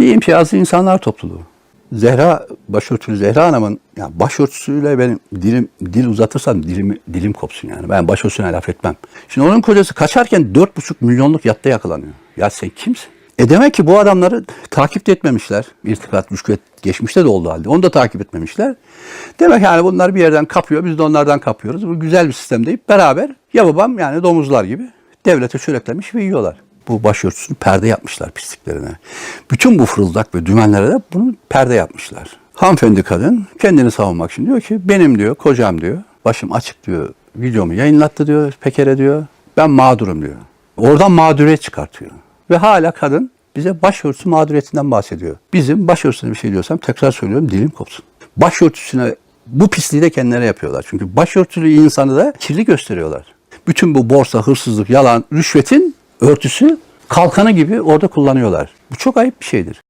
Bir imtiyazlı insanlar topluluğu. Zehra, başörtülü Zehra Hanım'ın ya başörtüsüyle benim dilim dil uzatırsam dilim dilim kopsun yani. Ben başörtüsüne laf etmem. Şimdi onun kocası kaçarken 4,5 milyonluk yatta yakalanıyor. Ya sen kimsin? E demek ki bu adamları takip etmemişler. İrtikat, rüşvet geçmişte de oldu halde. Onu da takip etmemişler. Demek yani bunlar bir yerden kapıyor, biz de onlardan kapıyoruz. Bu güzel bir sistem deyip beraber ya babam yani domuzlar gibi devlete çöreklemiş ve yiyorlar. Bu başörtüsünü perde yapmışlar pisliklerine. Bütün bu fırıldak ve dümenlere de bunu perde yapmışlar. Hanımefendi kadın kendini savunmak için diyor ki benim diyor kocam diyor başım açık diyor videomu yayınlattı diyor Peker'e diyor ben mağdurum diyor. Oradan mağduriyet çıkartıyor. Ve hala kadın bize başörtüsü mağduriyetinden bahsediyor. Bizim başörtüsüne bir şey diyorsam tekrar söylüyorum dilim kopsun. Başörtüsüne bu pisliği de kendileri yapıyorlar. Çünkü başörtülü insanı da kirli gösteriyorlar. Bütün bu borsa, hırsızlık, yalan, rüşvetin örtüsü kalkanı gibi orada kullanıyorlar. Bu çok ayıp bir şeydir.